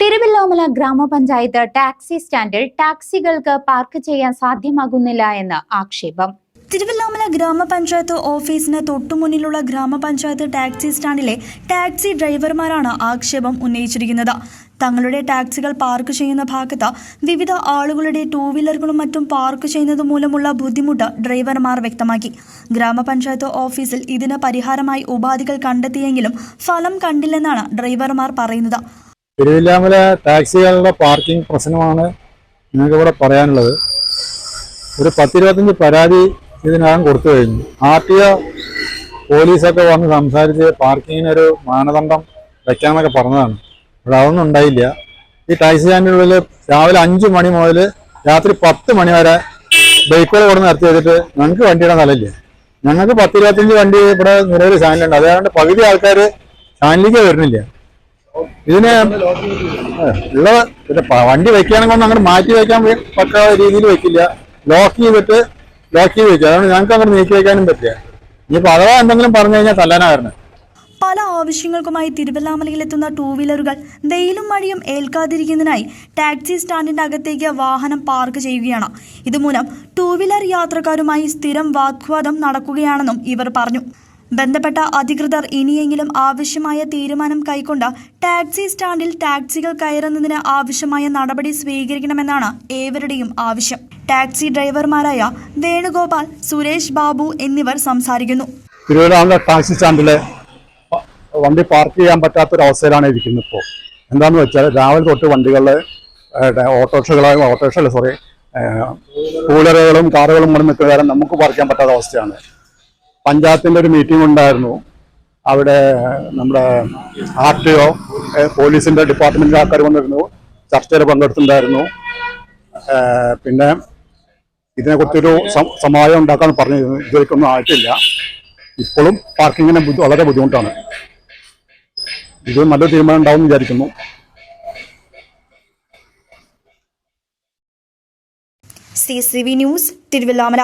Thiruvilwamala ഗ്രാമപഞ്ചായത്ത് taxi സ്റ്റാൻഡിൽ ടാക്സികൾക്ക് park ചെയ്യാൻ സാധ്യമാകുന്നില്ല എന്ന് ആക്ഷേപം. തിരുവല്ലാമല ഗ്രാമപഞ്ചായത്ത് ഓഫീസിന് തൊട്ടുമുന്നിലുള്ള ഗ്രാമപഞ്ചായത്ത് ടാക്സി സ്റ്റാൻഡിലെ ടാക്സി ഡ്രൈവർമാരാണ് ആക്ഷേപം ഉന്നയിച്ചിരിക്കുന്നത്. തങ്ങളുടെ ടാക്സികൾ പാർക്ക് ചെയ്യുന്ന ഭാഗത്ത് വിവിധ ആളുകളുടെ ടൂ വീലറുകളും മറ്റും പാർക്ക് ചെയ്യുന്നത് മൂലമുള്ള ബുദ്ധിമുട്ട് ഡ്രൈവർമാർ വ്യക്തമാക്കി. ഗ്രാമപഞ്ചായത്ത് ഓഫീസിൽ ഇതിന് പരിഹാരമായി ഉപാധികൾ കണ്ടെത്തിയെങ്കിലും ഫലം കണ്ടില്ലെന്നാണ് ഡ്രൈവർമാർ പറയുന്നത്. തിരുവില്ലാമല ടാക്സികളുടെ പാർക്കിംഗ് പ്രശ്നമാണ് നിങ്ങൾക്കിവിടെ പറയാനുള്ളത്. ഒരു പത്തിരുപത്തഞ്ച് പരാതി ഇതിനകം കൊടുത്തു കഴിഞ്ഞു. ആർ ടി ഒ പോലീസൊക്കെ വന്ന് സംസാരിച്ച് പാർക്കിങ്ങിനൊരു മാനദണ്ഡം വെക്കാമെന്നൊക്കെ പറഞ്ഞതാണ്. ഇവിടെ അതൊന്നും ഉണ്ടായില്ല. ഈ ടാക്സി സ്റ്റാൻഡിനുള്ളിൽ രാവിലെ അഞ്ച് മണി മുതൽ രാത്രി പത്ത് മണി വരെ ബൈക്കുകൾ ഇവിടെ നിർത്തി വെച്ചിട്ട് ഞങ്ങൾക്ക് വണ്ടിയുടെ സ്ഥലമില്ല. ഞങ്ങൾക്ക് പത്തിരുപത്തഞ്ച് വണ്ടി ഇവിടെ നിലവിൽ സ്റ്റാൻഡിലുണ്ട്. അതുകൊണ്ട് പകുതി ആൾക്കാർ സ്റ്റാൻഡിലേക്ക് വരുന്നില്ല. ഇതിന് ഉള്ളത് പിന്നെ വണ്ടി വെക്കുകയാണെങ്കിൽ ഒന്നും അങ്ങനെ മാറ്റി വെക്കാൻ പറ്റാത്ത രീതിയിൽ വെക്കില്ല. ലോക്ക് ചെയ്തിട്ട് ലോക്ക് ചെയ്ത് വെക്കുക. അതുകൊണ്ട് ഞങ്ങൾക്ക് അങ്ങനെ നീക്കി വെക്കാനും പറ്റില്ല. ഇനിയിപ്പോ അഥവാ എന്തെങ്കിലും പറഞ്ഞു കഴിഞ്ഞാൽ തല്ലാനാ വരണം. പല ആവശ്യങ്ങൾക്കുമായി തിരുവല്ലാമലയിലെത്തുന്ന ടൂ വീലറുകൾ വെയിലും മഴയും ഏൽക്കാതിരിക്കുന്നതിനായി ടാക്സി സ്റ്റാൻഡിന്റെ അകത്തേക്ക് വാഹനം പാർക്ക് ചെയ്യുകയാണ്. ഇതുമൂലം ടൂ വീലർ യാത്രക്കാരുമായി സ്ഥിരം വാഗ്വാദം നടക്കുകയാണെന്നും ഇവർ പറഞ്ഞു. ബന്ധപ്പെട്ട അധികൃതർ ഇനിയെങ്കിലും ആവശ്യമായ തീരുമാനം കൈക്കൊണ്ട് ടാക്സി സ്റ്റാൻഡിൽ ടാക്സികൾ കയറുന്നതിന് ആവശ്യമായ നടപടി സ്വീകരിക്കണമെന്നാണ് ഏവരുടെയും ആവശ്യം. ടാക്സി ഡ്രൈവർമാരായ വേണുഗോപാൽ സുരേഷ് ബാബു എന്നിവർ സംസാരിക്കുന്നു. തിരുവനന്തപുരം ടാക്സി സ്റ്റാൻഡിലെ വണ്ടി പാർക്ക് ചെയ്യാൻ പറ്റാത്ത പറ്റാത്തൊരവസ്ഥയിലാണ് ഇരിക്കുന്നത് ഇപ്പോൾ. എന്താണെന്ന് വെച്ചാൽ രാവിലെ തൊട്ട് വണ്ടികളിൽ ഓട്ടോറിക്ഷകളായും ഓട്ടോറിക്ഷ സോറി കൂലറുകളും കാറുകളും കൂടെ നിൽക്കുന്ന നമുക്ക് പാർക്ക് ചെയ്യാൻ പറ്റാത്ത അവസ്ഥയാണ്. പഞ്ചായത്തിന്റെ ഒരു മീറ്റിംഗ് ഉണ്ടായിരുന്നു. അവിടെ നമ്മുടെ ആർ ടി ഒ പോലീസിന്റെ ഡിപ്പാർട്ട്മെന്റിലെ ആൾക്കാർ വന്നിരുന്നു ചർച്ചയിൽ പങ്കെടുത്തിട്ടുണ്ടായിരുന്നു. പിന്നെ ഇതിനെക്കുറിച്ചൊരു സമായം ഉണ്ടാക്കാൻ പറഞ്ഞു ഇതുവരെയൊന്നും ആയിട്ടില്ല. ഇപ്പോഴും പാർക്കിങ്ങിന് വളരെ ബുദ്ധിമുട്ടാണ്. ഇത് നല്ലൊരു തീരുമാനം ഉണ്ടാവും വിചാരിക്കുന്നു. C C V news Thiruvilwamala.